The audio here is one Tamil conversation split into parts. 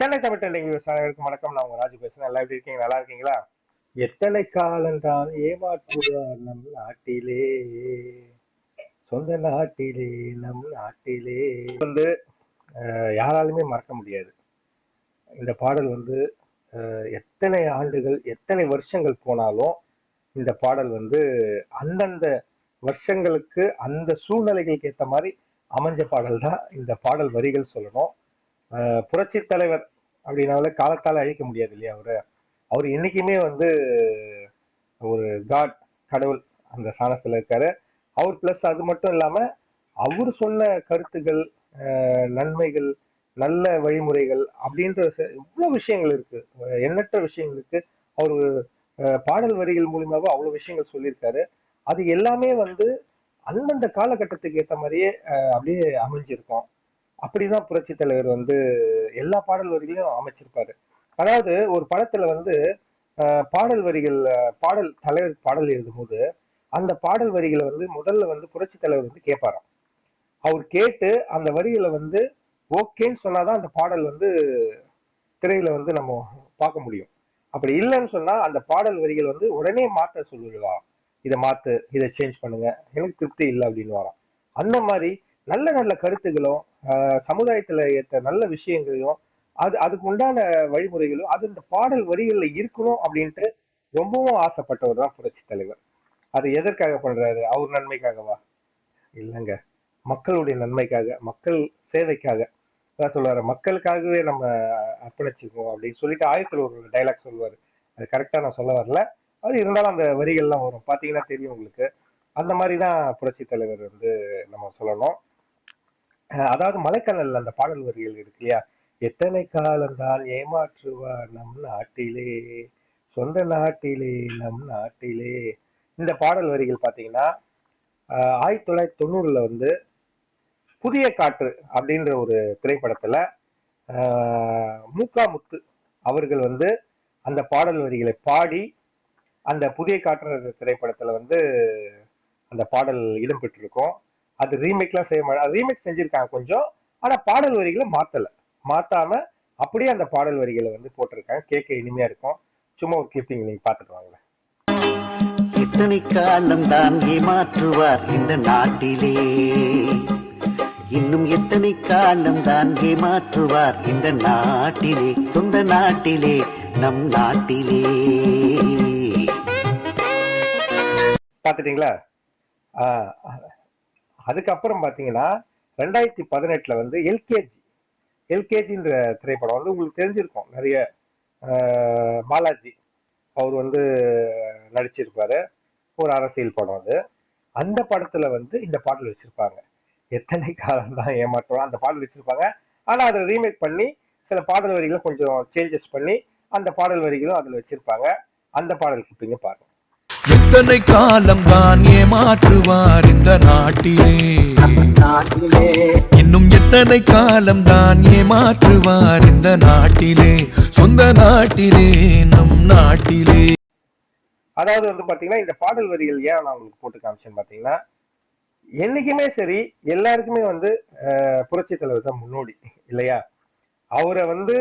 சென்னை தமிழ் டெண்டிங் விவசாயிகளுக்கு வணக்கம். நான் உங்க ராஜு பேசுறேன். நல்லா எப்படி இருக்கீங்க? நல்லா இருக்கீங்களா? எத்தனை காலம்தான் ஏமாற்றுவார் நம் நாட்டிலே? சொந்த நாட்டிலே நம் நாட்டிலே. வந்து யாராலுமே மறக்க முடியாது. இந்த பாடல் வந்து எத்தனை ஆண்டுகள் எத்தனை வருஷங்கள் போனாலும் இந்த பாடல் வந்து அந்தந்த வருஷங்களுக்கு அந்த சூழ்நிலைகளுக்கு ஏற்ற மாதிரி அமைஞ்ச பாடல் தான் இந்த பாடல் வரிகள் சொல்லணும். புரட்சி தலைவர் அப்படின்னாலே காலத்தால் அழிக்க முடியாது இல்லையா அவரு? அவர் என்னைக்குமே வந்து ஒரு காட் கடவுள் அந்த சாணத்தில் இருக்காரு. அவர் பிளஸ் அது மட்டும் இல்லாம அவர் சொன்ன கருத்துகள் நன்மைகள் நல்ல வழிமுறைகள் அப்படின்ற இவ்வளோ விஷயங்கள் இருக்கு. எண்ணற்ற விஷயங்கள் இருக்கு. அவர் பாடல் வரிகள் மூலியமாக அவ்வளோ விஷயங்கள் சொல்லியிருக்காரு. அது எல்லாமே வந்து அந்தந்த காலகட்டத்துக்கு ஏற்ற மாதிரியே அப்படியே அமைஞ்சிருக்கும். அப்படிதான் புரட்சி தலைவர் வந்து எல்லா பாடல் வரிகளையும் அமைச்சிருப்பாரு. அதாவது ஒரு படத்துல வந்து பாடல் வரிகள் பாடல் தலைவர் பாடல் எழுதும்போது அந்த பாடல் வரிகளை வந்து முதல்ல வந்து புரட்சி தலைவர் வந்து கேட்பாராம். அவர் கேட்டு அந்த வரிகளை வந்து ஓகேன்னு சொன்னாதான் அந்த பாடல் வந்து திரையில வந்து நம்ம பார்க்க முடியும். அப்படி இல்லைன்னு சொன்னா அந்த பாடல் வரிகள் வந்து உடனே மாற்ற சொல்லிடுவாராம் இதை மாத்து இதை சேஞ்ச் பண்ணுங்க எனக்கு திருப்தி இல்லை அப்படின்னு வரான் அந்த மாதிரி நல்ல நல்ல கருத்துகளும் சமுதாயத்துல ஏற்ற நல்ல விஷயங்களையும் அது அதுக்கு உண்டான வழிமுறைகளும் அது இந்த பாடல் வரிகள்ல இருக்கணும் அப்படின்ட்டு ரொம்பவும் ஆசைப்பட்டவர் தான் புரட்சி தலைவர். அது எதற்காக பண்றாரு? அவர் நன்மைக்காகவா? இல்லைங்க. மக்களுடைய நன்மைக்காக மக்கள் சேவைக்காக. அதான் சொல்லுவாரு மக்களுக்காகவே நம்ம அர்ப்பணிச்சுக்குவோம் அப்படின்னு சொல்லிட்டு ஆயத்தில் ஒரு டைலாக் சொல்லுவார். அது கரெக்டாக நான் சொல்ல வரல. அது இருந்தாலும் அந்த வரிகள்லாம் வரும். பார்த்தீங்கன்னா தெரியும் உங்களுக்கு. அந்த மாதிரி தான் புரட்சி தலைவர் வந்து நம்ம சொல்லணும். அதாவது மலைக்கண்ணல்ல அந்த பாடல் வரிகள் இருக்கு இல்லையா? எத்தனை காலம்தான் ஏமாற்றுவார் நம் நாட்டிலே? சொந்த நாட்டிலே நம் நாட்டிலே. இந்த பாடல் வரிகள் பார்த்தீங்கன்னா ஆயிரத்தி தொள்ளாயிரத்தி தொண்ணூறுல வந்து புதிய காற்று அப்படின்ற ஒரு திரைப்படத்துல ஆஹ் மூக்கா முத்து அவர்கள் வந்து அந்த பாடல் வரிகளை பாடி அந்த புதிய காற்று திரைப்படத்துல வந்து அந்த பாடல் இடம்பெற்றிருக்கும் அது ரீமேக்லாம் செய்ய மாட்டாங்க ரீமேக் செஞ்சிருக்காங்க கொஞ்சம் ஆனா பாடல் வரிகளை மாத்தல. மாத்தாம அப்படியே அந்த பாடல் வரிகளை வந்து போட்டிருக்காங்க. கேட்க இனிமையா இருக்கும். சும்மா ஒரு கிளிப்பிங் நீங்க பாத்துட்டு வாங்க. எத்தனை காலம் தான் ஏமாற்றுவார் இந்த நாட்டிலே. இன்னும் எத்தனை காலம் தான் ஏமாற்றுவார் இந்த நாட்டிலே சொந்த நாட்டிலே நம் நாட்டிலே. பாத்துட்டீங்களா அதுக்கப்புறம் பார்த்தீங்கன்னா ரெண்டாயிரத்தி பதினெட்டுல வந்து எல்கேஜி. எல்கேஜின்ற திரைப்படம் வந்து உங்களுக்கு தெரிஞ்சிருக்கும். நிறைய பாலாஜி அவர் வந்து நடிச்சிருப்பாரு. ஒரு அரசியல் படம் அது. அந்த படத்துல வந்து இந்த பாடல் வச்சிருப்பாங்க. எத்தனை காலம் தான் ஏமாற்றலாம் அந்த பாடல் வச்சிருப்பாங்க. ஆனா அதை ரீமேக் பண்ணி சில பாடல் வரிகளும் கொஞ்சம் சேஞ்சஸ் பண்ணி அந்த பாடல் வரிகளும் அதில் வச்சிருப்பாங்க. அந்த பாடல் கிளிப்பிங்க பாருங்க. எத்தனை காலம் தான் ஏமாற்றுவார் இந்த நாட்டிலே. இன்னும் எத்தனை காலம் தான் ஏமாற்றுவார் இந்த நாட்டிலே. சொந்த நாட்டிலே நம் நாட்டிலே. அதாவது வந்து பாத்தீங்கன்னா இந்த பாடல் வரிகள் ஏன் நான் உங்களுக்கு போட்டு காமிச்சேன்னு பாத்தீங்கன்னா என்னைக்குமே சரி எல்லாருக்குமே வந்து அஹ், புரட்சி தலைவர் தான் முன்னோடி இல்லையா? அவரை வந்து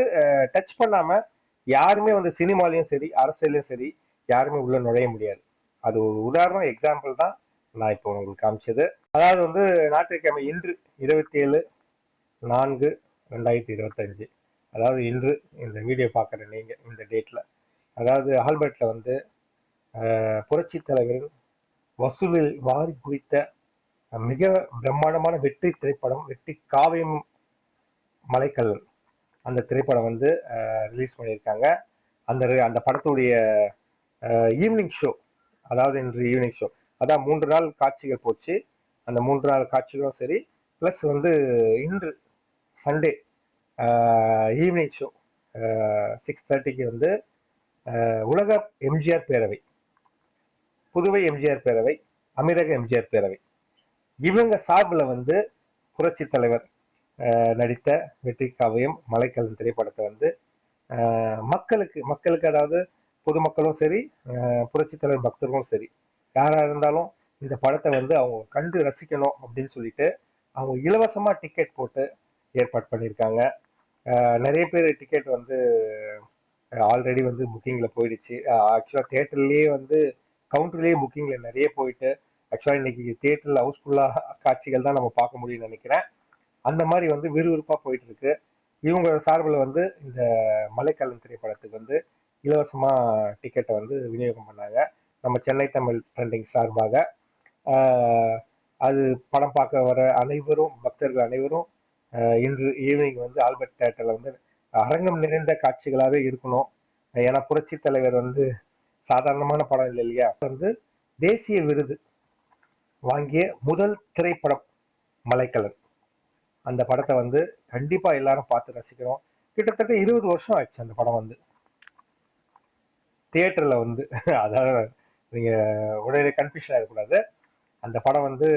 டச் பண்ணாம யாருமே வந்து சினிமாலையும் சரி அரசியலையும் சரி யாருமே உள்ள நுழைய முடியாது. அது ஒரு உதாரணம் எக்ஸாம்பிள் தான் நான் இப்போ உங்களுக்கு காமிச்சது. அதாவது வந்து ஞாயிற்றுக்கிழமை இன்று இருபத்தி ஏழு நான்கு ரெண்டாயிரத்தி இருபத்தஞ்சு. அதாவது இன்று இந்த வீடியோ பார்க்குற நீங்கள் இந்த டேட்டில் அதாவது ஆல்பர்ட்டில் வந்து புரட்சி தலைவரின் வசூலில் வாரி குவித்த மிக பிரம்மாண்டமான வெற்றி திரைப்படம் வெற்றி காவியம் மலைக்கல். அந்த திரைப்படம் வந்து ரிலீஸ் பண்ணியிருக்காங்க. அந்த அந்த படத்துடைய ஈவினிங் ஷோ அதாவது இன்று ஈவினிங் ஷோ அதான் மூன்று நாள் காட்சிகள் போச்சு. அந்த மூன்று நாள் காட்சிகளும் சரி ப்ளஸ் வந்து இன்று சண்டே ஈவினிங் ஷோ சிக்ஸ் தேர்ட்டிக்கு வந்து உலக எம்ஜிஆர் பேரவை புதுவை எம்ஜிஆர் பேரவை அமீரக எம்ஜிஆர் பேரவை. இவங்க சார்பில் வந்து புரட்சி தலைவர் நடித்த வெற்றி காவியம் மலைக்கல்லன் திரைப்படத்தை வந்து மக்களுக்கு மக்களுக்கு அதாவது பொதுமக்களும் சரி புரட்சித்தலைவர் தலைவர் பக்தர்களும் சரி யாராக இருந்தாலும் இந்த படத்தை வந்து அவங்க கண்டு ரசிக்கணும் அப்படின்னு சொல்லிட்டு அவங்க இலவசமாக டிக்கெட் போட்டு ஏற்பாடு பண்ணியிருக்காங்க. நிறைய பேர் டிக்கெட் வந்து ஆல்ரெடி வந்து புக்கிங்கில் போயிடுச்சு. ஆக்சுவலாக தேட்டர்லேயே வந்து கவுண்டர்லேயே புக்கிங்கில் நிறைய போயிட்டு ஆக்சுவலாக இன்னைக்கு தேட்டரில் ஹவுஸ்ஃபுல்லாக காட்சிகள் தான் நம்ம பார்க்க முடியும்னு நினைக்கிறேன். அந்த மாதிரி வந்து விறுவிறுப்பாக போயிட்டு இருக்கு. இவங்க சார்பில் வந்து இந்த மலைக்காலம் திரைப்படத்துக்கு வந்து இலவசமாக டிக்கெட்டை வந்து விநியோகம் பண்ணாங்க. நம்ம சென்னை தமிழ் ட்ரெண்டிங் சார்பாக. அது படம் பார்க்க வர அனைவரும் பக்தர்கள் அனைவரும் இன்று ஈவினிங் வந்து ஆல்பர்ட் தேட்டரில் வந்து அரங்கம் நிறைந்த காட்சிகளாகவே இருக்கணும். ஏன்னா புரட்சி தலைவர் வந்து சாதாரணமான படம் இல்லை இல்லையா? வந்து தேசிய விருது வாங்கிய முதல் திரைப்படம் மலைக்கலர். அந்த படத்தை வந்து கண்டிப்பாக எல்லாரும் பார்த்து ரசிக்கிறோம் கிட்டத்தட்ட இருபது வருஷம் ஆயிடுச்சு அந்த படம் வந்து. தியேட்டரில் வந்து அதாவது நீங்கள் உடனே கன்ஃபியூஷன் ஆகக்கூடாது அந்த படம் வந்து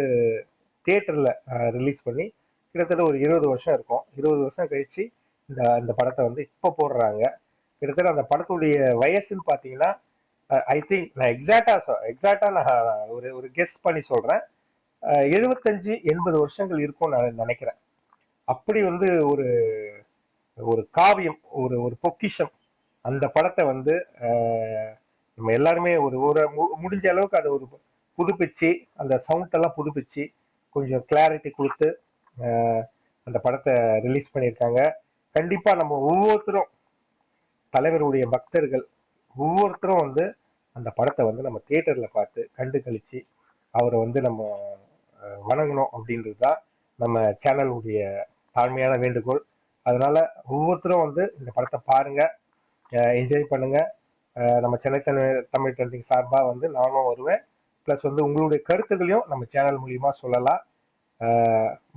தியேட்டரில் ரிலீஸ் பண்ணி கிட்டத்தட்ட ஒரு இருபது வருஷம் இருக்கும். இருபது வருஷம் கழிச்சு இந்த இந்த படத்தை வந்து இப்போ போடுறாங்க. கிட்டத்தட்ட அந்த படத்துடைய வயசுன்னு பார்த்தீங்கன்னா ஐ திங்க் நான் எக்ஸாக்டா எக்ஸாக்டாக நான் ஒரு ஒரு கெஸ் பண்ணி சொல்கிறேன் எழுபத்தஞ்சு எண்பது வருஷங்கள் இருக்கும்னு நான் நினைக்கிறேன். அப்படி வந்து ஒரு ஒரு காவியம் ஒரு ஒரு பொக்கிஷம் அந்த படத்தை வந்து நம்ம எல்லாருமே ஒரு ஒரு மு- முடிஞ்ச அளவுக்கு அதை ஒரு புதுப்பிச்சு அந்த சவுண்ட் எல்லாம் புதுப்பிச்சு கொஞ்சம் கிளாரிட்டி கொடுத்து அந்த படத்தை ரிலீஸ் பண்ணியிருக்காங்க. கண்டிப்பாக நம்ம ஒவ்வொருத்தரும் தலைவருடைய பக்தர்கள் ஒவ்வொருத்தரும் வந்து அந்த படத்தை வந்து நம்ம தியேட்டரில் பார்த்து கண்டு கழிச்சு அவரை வந்து நம்ம வணங்கணும் அப்படின்றது தான் நம்ம சேனலுடைய தாழ்மையான வேண்டுகோள். அதனால ஒவ்வொருத்தரும் வந்து இந்த படத்தை பாருங்கள் என்ஜாய் பண்ணுங்க. நம்ம சென்னை தமிழ் தமிழ் ட்ரெண்டிங் சார்பாக வந்து நானும் வருவேன். ப்ளஸ் வந்து உங்களுடைய கருத்துக்களையும் நம்ம சேனல் மூலியமாக சொல்லலாம்.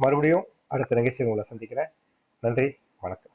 மறுபடியும் அடுத்த நிகழ்ச்சி உங்களை சந்திக்கிறேன். நன்றி வணக்கம்.